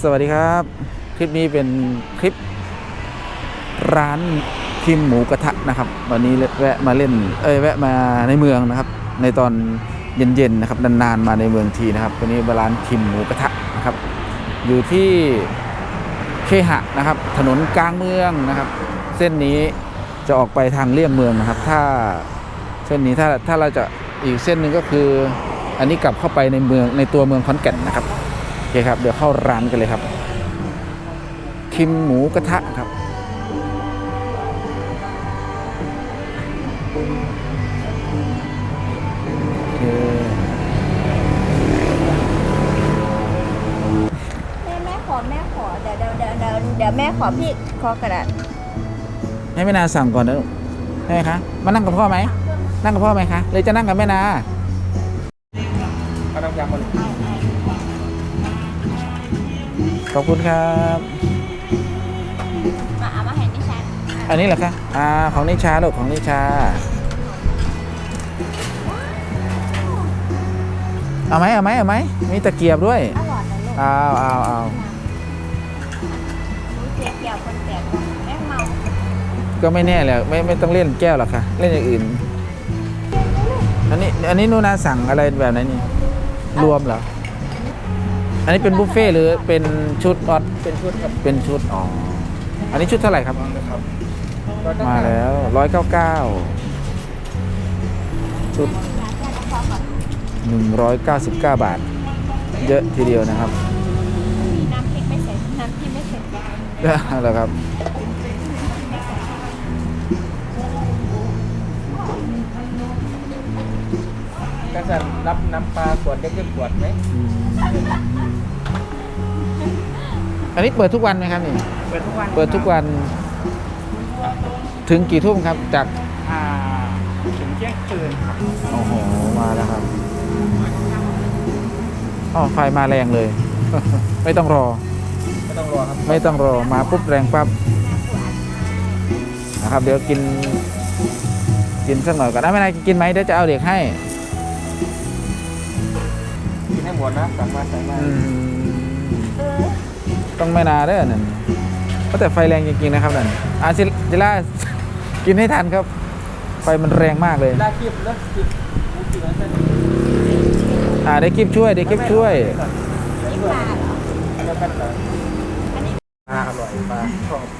สวัสดีครับ คลิปนี้เป็นคลิป ร้านคิมหมูกระทะนะครับ วันนี้แวะมาเล่นเอ้ยแวะมาในเมืองนะครับ ในตอนเย็นๆนะครับนานๆมาในเมืองทีนะครับวันนี้มาร้านคิมหมูกระทะนะครับ อยู่ที่เคหะนะครับ ถนนกลางเมืองนะครับ เส้นนี้จะออกไปทางเลี่ยงเมืองนะครับ ถ้าเส้นนี้ถ้าถ้าเราจะอีกเส้นหนึ่งก็คือ อันนี้กลับเข้าไปในเมืองในตัวเมืองขอนแก่นนะครับ เคครับ เดี๋ยวเข้าร้านกันเลยครับ คิมหมูกระทะครับโอเคแม่แม่ขอแม่ขอเดี๋ยวเดี๋ยวเดี๋ยวเดี๋ยวเดี๋ยวแม่ขอพี่ขอกระดาษให้แม่นาสั่งก่อนนะลูกได้ไหมคะ มานั่งกับพ่อไหม นั่งกับพ่อไหมคะหรือจะนั่งกับแม่นาเอาน้ำยำมาเลย ขอบคุณครับ มาเอามาให้ดิฉันอันนี้เหรอคะอ่าของนิชาลูกของนิชา เอาไหมเอาไหมเอาไหมมีตะเกียบด้วย อร่อยนะลูกเอาเอาเอารู้เจ๊เกี่ยวคนแตกแม่เมาก็ไม่แน่แหละไม่ไม่ต้องเล่นแก้วหรอกค่ะ เล่นอย่างอื่น อันนี้อันนี้นูนาสั่งอะไรแบบไหนนี่ รวมเหรอ อันนี้เป็นบุฟเฟ่ต์หรือเป็นชุดออดเป็นชุดครับเป็นชุดอ๋ออันนี้ชุดเท่าไหร่ครับลองเลยครับมาแล้วร้อยเก้าเก้าชุดหนึ่งร้อยเก้าสิบเก้าบาท เยอะทีเดียวนะครับ มีน้ำพริกไม่ใส่น้ำพริกไม่ใส่แล้วครับกระสันรับน้ำปลาขวดเล็กๆขวดไหมอั นนี้เปิดทุกวันไหมครับนี่ เปิดทุกวันเปิดทุกวันถึงกี่ทุ่มครับจากอ่าถึงเที่ยงคืนครับโอ้โหมาแล้วครับอ๋อไฟมาแรงเลย ไม่ต้องรอ ไม่ต้องรอครับไม่ต้องรอมาปุ๊บแรงปั๊บนะครับ เดี๋ยวกิน กินสักหน่อยก่อนนะไม่นายกินไหมเดี๋ยวจะเอาเด็กให้กิน ให้หมดนะสั่งมาสั่งมาอืมต้องไม่นานเด้อนั่นก็แต่ไฟแรงจริงๆนะครับนั่นอาซิจิล่า กินให้ทันครับ ไฟมันแรงมากเลยลาคีบแล้วคีบมูกินแล้วใช่ไหมอ่าได้คลิปช่วยได้คลิปช่วยนี่ปลาเหรออันเดียวกันเหรออันนี้ปลาอร่อยปลาชอบเอา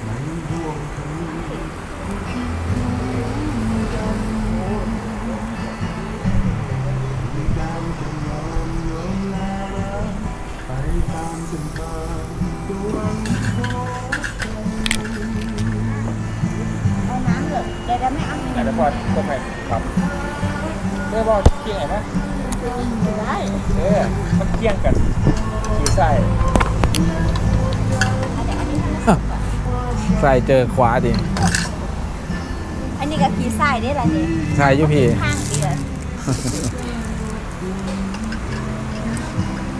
ำเหรอเดี๋ยวเดี๋ยวไม่เอาแต่ละพอก็ไม่ครับเรียกว่าเที่ยงไงนะไม่ได้เออมันเที่ยงกันขี่ไส้เอาเดี๋ยวอันนี้ให้มันสุกก่อนใส่เจอขวาดิอันนี้ก็ขี้ไส้ได้ละเนี่ยใส่อยุพี่ข้างเดียว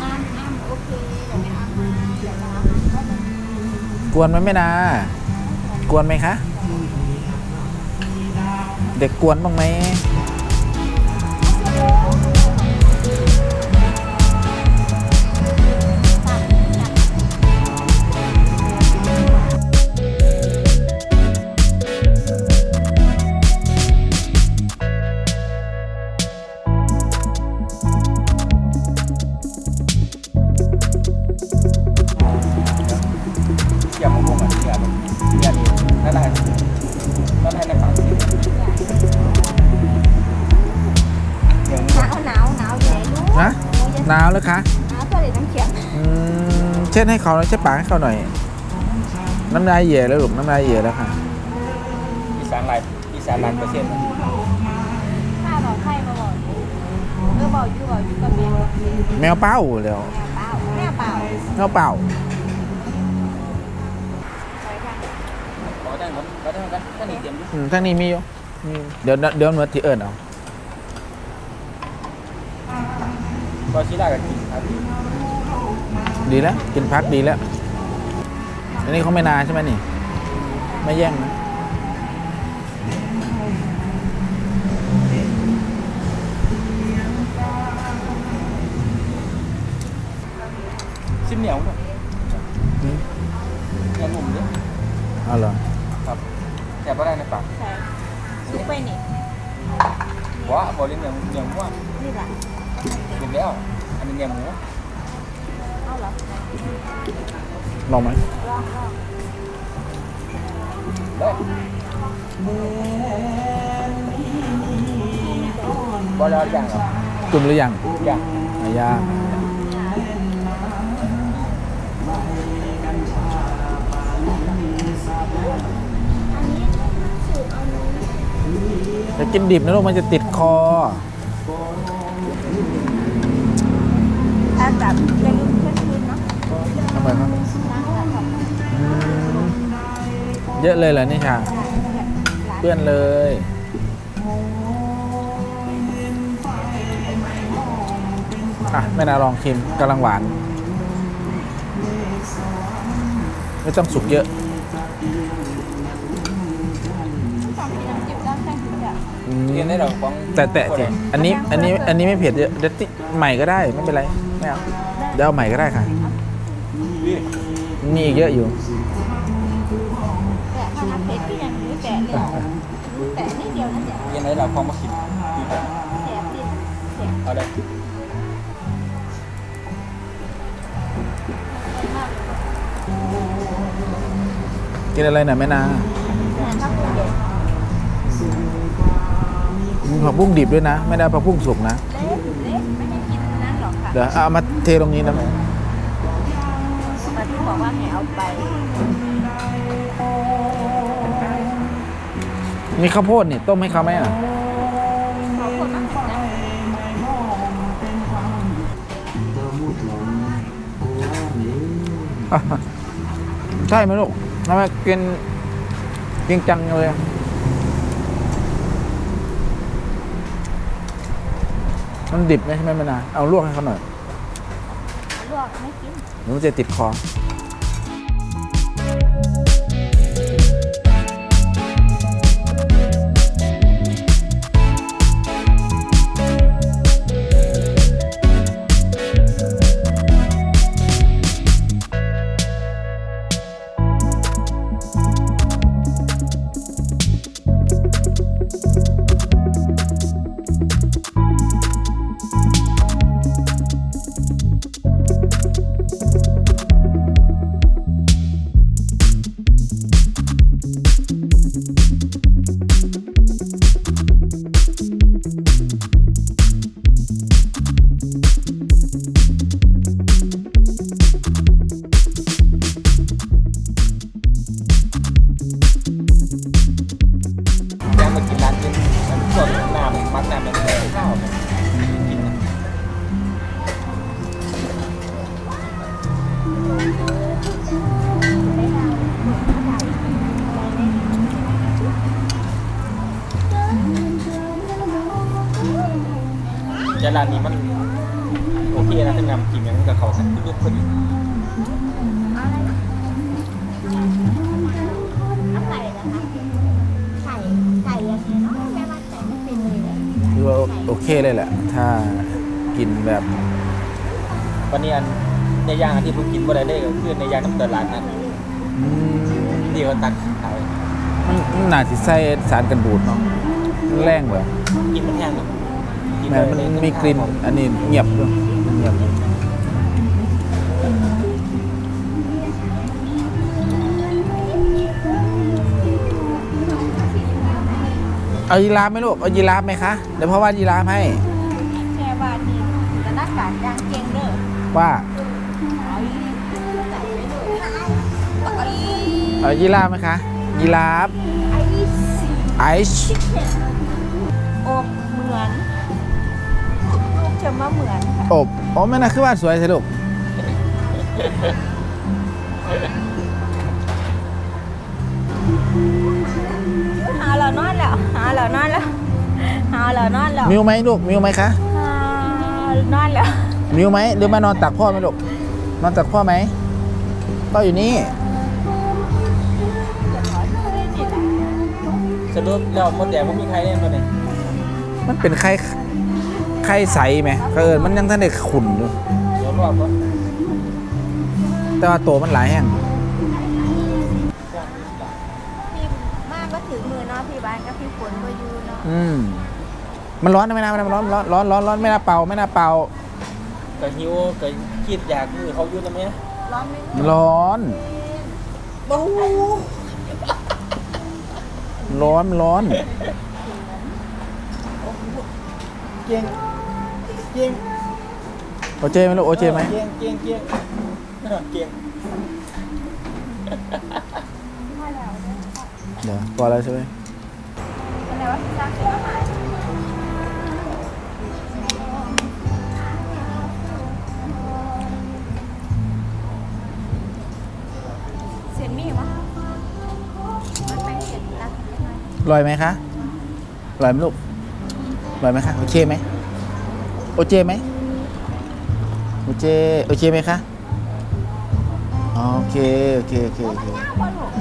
น้ำน้ำโอเคเดี๋ยวไม่เอามาเดี๋ยวมาเอามากวนไหมไม่นากวนไหมคะเด็กกวนบ้างไหม นาวแล้วคะหนาวเพื่อเด็กน้ำเขียงอืมเช็ดให้เขาหน่อยเช็ดปากให้เขาหน่อย น้ำลายเหย่แล้วลูกน้ำลายเหย่แล้วค่ะอีสานลายอีสานลายเปอร์เซ็นต์ข้าบอกใครมาบอกเออบอกอยู่บอกอยู่กับแม่แมวเป้าแล้วแม่เปล่าแม่เปล่าแมวเป้าไปค่ะขอได้หมดขอได้หมดกันแค่นี้เตรียมดิอืมท่างนี้มีอยู่มีอยู่เดี๋ยวเดี๋ยวหนวดที่เอิญเอา ก็ชี้ได้กันกินครับดีแล้ว กินพักดีแล้ว อันนี้เขาไม่นานใช่ไหมนี่ ไม่แย่งนะซิมเหนียวเนอะนื้อนุ่มดิเอาเหรอครับแต่บ่ได้ในปากใช่ซุปไปนี่บ่บ่เลี้ยงเนื้อเนื้อหมูนี่แหละ กินแล้ว อันนี้เนื้อหมูเอาเหรอลองไหมลองลองได้บ่รออย่างหรอจุ่มหรือยังอย่างไม่ย่างอันนี้สูตรเอานี้จะกินดิบนะลูกมันจะติดคอ ถ้าจับเป็นเพื่อนคืนเนาะทำไมครับล้างแล้วครับอืมเยอะเลยเหรอนี่ชาเปื้อนเลย อะแม่นาลองชิมกำลังหวาน ไม่ต้องสุกเยอะตอนที่น้ำจิ้มต้องใส่ถุงแบบอืมกินได้หรอของแต่แต่จริงอันนี้อันนี้อันนี้ไม่เผ็ดเยอะเดี๋ยวติใหม่ก็ได้ไม่เป็นไร ไม่เอาเดี๋ยวเอาใหม่ก็ได้ค่ะ นี่มีอีกเยอะอยู่ แต่ถ้าน้ำเผ็ดก็ยังรู้แต่เลยแต่นิดเดียวนั่นแหละกินได้หรอของมากินดีแบบแสบดิแสบเอาได้มากกินอะไรหน่อยแม่นาแต่ถ้าคุณเด็กมีผักบุ้งดิบด้วยนะ ไม่ได้ผักบุ้งสุกนะ เดี๋ยวเอามาเทตรงนี้นะมาที่บอกว่าให้เอาไปมีข้าวโพดนี่ต้มให้เขาไหมอะเขาคนนั้นนะอะใช่ไหมลูกทำไมกินกินจังเลยอะ มันดิบไหมใช่ไหมแม่นาเอาลวกให้เขาหน่อยลวกไม่กินเดี๋ยวมันจะติดคอ ร้านนี้มันโอเคนะถ้างำกินอย่างมันกับเขาสักยุบพอดีอะไรนะน้ำไก่นะคะไก่ไก่ยังไงเนาะแม่ว่าไก่ไม่เป็นเลยอะคือว่าโอเคเลยแหละ ถ้ากินแบบวันนี้อันในย่างอันที่ผมกินบ่ได้เลยก็คือในย่างน้ำตาลร้านนั้นอืมที่เขาตักขายมันมันน่าจะใส่สารกันบูดเนาะมันแรงเลยกินมันแห้งเลยกิ แม่มันเลยมีกลิ่นอันนี้เงียบด้วยเงียบเอายีราฟไหมลูกเอายีราฟไหมคะเดี๋ยวพ่อวาดยีราฟให้ แค่ว่านี่สถานการณ์ยางเก่งเด้อว่าเอาอีใส่ไปเลยเอาอีเอายีราฟไหมคะยีราฟไอ้สิไอซ์อบเหมือน ลูกจะมาเหมือนค่ะอบอ๋อแม่น่าคือวาดสวยสิลูกหาเรานอนแล้วหาเรานอนแล้วหาเรานอนแล้วมิวไหมลูกมิวไหมคะหานอนแล้วมิวไหมหรือมานอนตักพ่อไหมลูกนอนตักพ่อไหมพ่ออยู่นี่สรุปแล้วมดแดงมันมีใครเล่นมาเนี่ยมันเป็นไข้ ไข่ใสไหมเออมันยังท่านได้ขุ่นอยู่แต่ว่าตัวมันหลายแห้งพี่มากก็ถือมือเนาะพี่บานกับพี่ฝนก็อยู่เนาะอืมมันร้อนนะไม่น่ามันร้อนร้อนร้อนร้อนร้อนไม่น่าเป่าไม่น่าเป่าเกิดหิวเกิดคิดอยากมือเขาอยู่ตรงนี้ร้อนร้อนร้อนร้อน เก่งเก่งโอเจไหมลูกโอเจไหมเก่งเก่งเก่งเก่งไม่แล้วเนี่ยเดี๋ยวพอแล้วใช่ไหมอะไรวะที่สร้างเสร็จแล้วหายเสียนมีวะมันเป็นเสียนรักยังไงลอยไหมคะลอยไหมลูก ลอยไหมคะโอเคไหมโอเจไหมโอเจโอเคไหมคะอ๋อโอเคโอเคโอเคโอเคย่าบอลลูก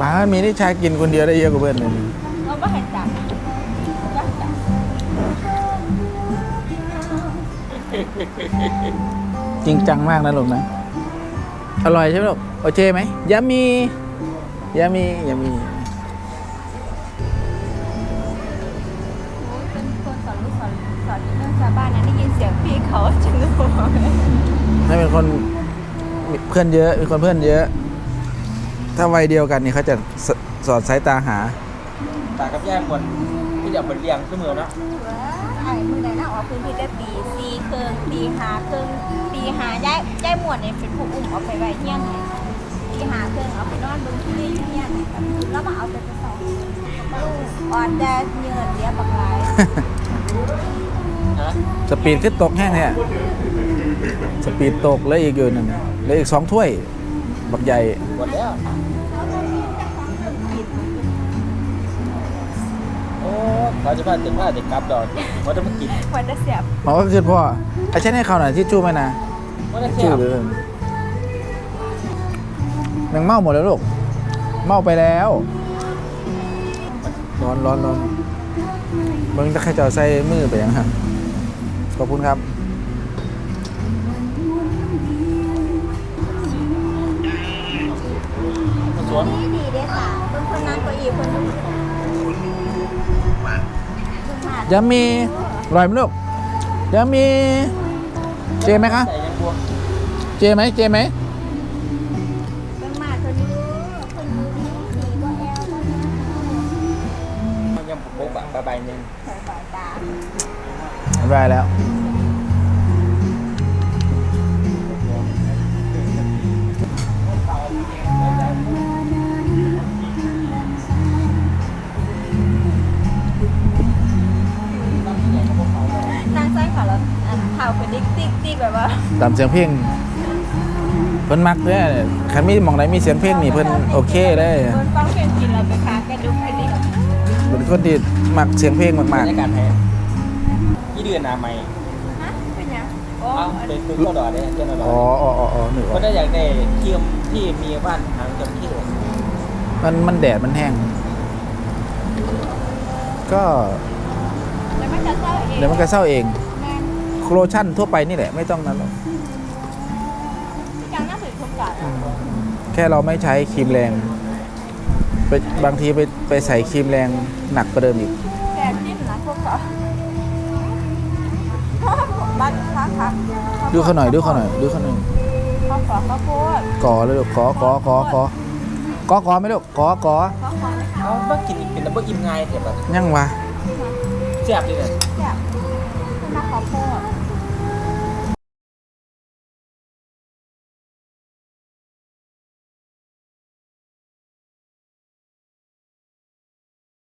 บ้านมีนิชากินคนเดียวได้เยอะกว่าเพื่อนเลยเราก็เห็นจับก็จับจริงจังมากนะลูกนะ อร่อยใช่ไหมลูกโอเคไหมยามียามียามีเป็นคนสอนลูกสอนสอนเรื่องชาวบ้านนะได้ยินเสียงพี่เขาจะรู้ให้เป็นคนมีเพื่อนเยอะมีคนเพื่อนเยอะ ถ้าวัยเดียวกันนี่เขาจะสสอดสายตาหา ตากับแย่คน ที่จะเป็นเลี้ยงเสมอเนาะไอ้มือไหนน่าออกพื้นที่ได้ปีสี่เครื่องตีหาเครื่องตีหาย้ายย้ายหมวดเนี่ยเป็นผู้อุ้มเอาไปไว้เที่ยงไงตีหาเครื่องเอาไปนอนบนที่นี่เที่ยงแล้วมาเอาไปไปสองลูกอ่อนจะเงินเลี้ยบักหลายฮะสปีดขึ้นตกแห้งเนี่ยสปีดตกแล้วอีกอยู่นึงเลืออีกสองถ้วย บักใหญ่หมดแล้ว เขาจะพาถึงว่าเด็กกลับดอกว่าจะมากินวันจะเสียบหมอก็คือพ่อไอ้เช่นให้เขาหน่อยที่จู้ไหมนะว่าจะเสีจู้ยบหรือแมงเมาหมดแล้วลูกเมาไปแล้วร้อนร้อนร้อนมึงจะใครจะเอาใส่มือไปยังฮะขอบคุณครับ มาสวนนี่ดีเด้ค่ะเพิ่นคนนั้นก็อีกคนนึง ยามีอร่อยไหมลูกยามีเจไหมคะใส่ยังบวกเจไหมเจไหมเพิ่นมาคนนี้คนนี้ดีกว่าแอลแล้วนะมันยังโป๊ะบะใบหนึ่งใส่สายตาบ๊ายบายแล้ว ตามเสียงเพลงเพิ่นมักเนี่ยคันมีหมองไหนมีเสียงเพลงนี่เพิ่นโอเคเลยเพิ่นฟังเพลงกินแล้วไปค้ากระดุกกระดิกเป็นคนที่มักเสียงเพลงบรมากรยากาศแท้ยี่เดือนนาใหม่ฮะเป็นหยังโอ้เอ้าเป็นคือก็ดอดเนี่ยเจ้าดอๆอ๋อดอ๋ออ๋ออ๋อหนึ่งก็ได้อยากได้เทียมที่มีบ้านหางจระเข้มันมันแดดมันแห้ง ก็แล้วมันจะเศร้าเองเดี๋ยวมันก็เศร้าเอง แม่นโลชั่นทั่วไปนี่แหละ ไม่ต้องนั้นหรอก แค่เราไม่ใช้ครีมแรงไปบางทีไปไปใส่ครีมแรงหนักกว่าเดิมอีกแกจิ้มนะพวกเขาบ้านค้าครับดูเขาหน่อยดูเขาหน่อยดูเขาหน่อยข้าวขอข้าวโพดก่อเลยลูกขอขอขอขอกอกอไหมลูกกอกอข้าวขอไหมคะเอาเมื่อกินเป็นน้ำเบอร์อิ่มง่ายแต่แบบยังวะเสียบเลยเนี่ย